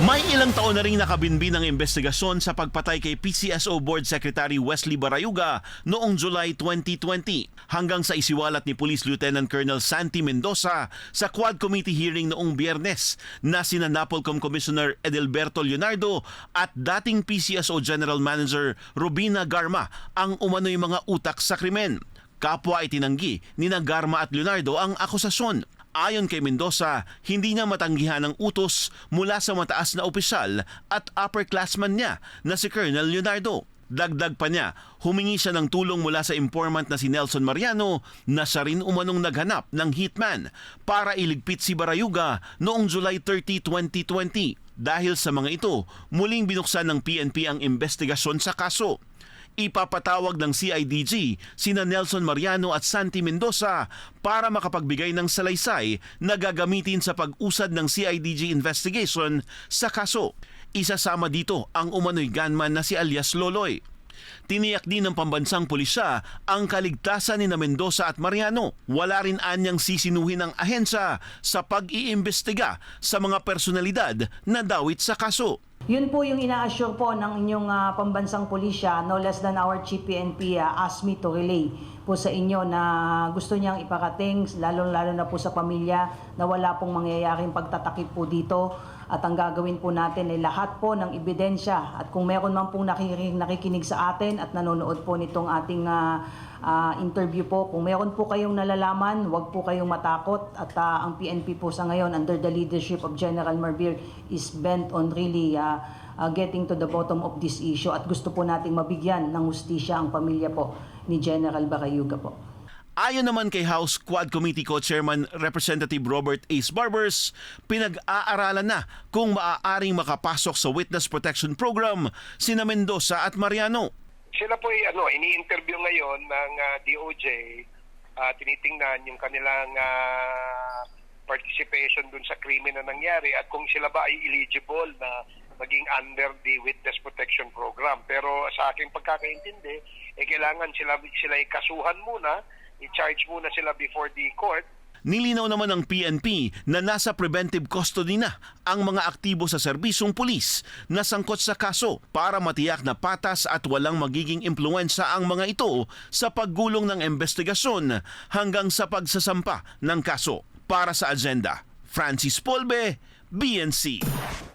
May ilang taon na rin nakabinbin ang investigasyon sa pagpatay kay PCSO Board Secretary Wesley Barayuga noong July 2020 hanggang sa isiwalat ni Police Lieutenant Colonel Santi Mendoza sa Quad Committee hearing noong biyernes na sina Napolcom Commissioner Edelberto Leonardo at dating PCSO General Manager Robina Garma ang umano'y mga utak sa krimen. Kapwa itinanggi ni na Garma at Leonardo ang akusasyon. Ayon kay Mendoza, hindi niya matanggihan ang utos mula sa mataas na opisyal at upperclassman niya na si Colonel Leonardo. Dagdag pa niya, humingi siya ng tulong mula sa informant na si Nelson Mariano na siya rin umanong naghanap ng hitman para iligpit si Barayuga noong July 30, 2020. Dahil sa mga ito, muling binuksan ng PNP ang investigasyon sa kaso ipapatawag ng CIDG sina Nelson Mariano at Santi Mendoza para makapagbigay ng salaysay na gagamitin sa pag-usad ng CIDG investigation sa kaso. Isasama dito ang umano'y gunman na si alias Loloy. Tiniyak din ng pambansang pulisya ang kaligtasan ni na Mendoza at Mariano. Wala rin anyang sisinuhin ng ahensya sa pag-iimbestiga sa mga personalidad na dawit sa kaso. Yun po yung ina-assure po ng inyong ah, pambansang pulisya, no less than our Chief PNP ah, asked me to relay po sa inyo na gusto niyang iparating, lalo-lalo na po sa pamilya, na wala pong mangyayaring pagtatakip po dito. At ang gagawin po natin ay lahat po ng ebidensya. At kung meron man pong nakikinig, nakikinig sa atin at nanonood po nitong ating ah, ah, interview po, kung meron po kayong nalalaman, huwag po kayong matakot. At ah, ang PNP po sa ngayon, under the leadership of General Marbir, is bent on really ah, ah, getting to the bottom of this issue. At gusto po nating mabigyan ng hustisya ang pamilya po ni General Barayuga po. Ayon naman kay House Quad Committee Co-Chairman Representative Robert Ace Barbers, pinag-aaralan na kung maaaring makapasok sa Witness Protection Program sina Mendoza at Mariano. Sila po ay ano, ini-interview ngayon ng ah, DOJ, ah, tinitingnan yung kanilang ah, participation dun sa krimen na nangyari at kung sila ba ay eligible na maging under the Witness Protection Program. Pero sa aking pagkakaintindi, eh, kailangan sila, sila ikasuhan muna, i-charge muna sila before the court Nilinaw naman ng PNP na nasa preventive custody na ang mga aktibo sa serbisyong pulis na sangkot sa kaso para matiyak na patas at walang magiging impluensya ang mga ito sa paggulong ng investigasyon hanggang sa pagsasampa ng kaso. Para sa agenda, Francis Polbe, BNC.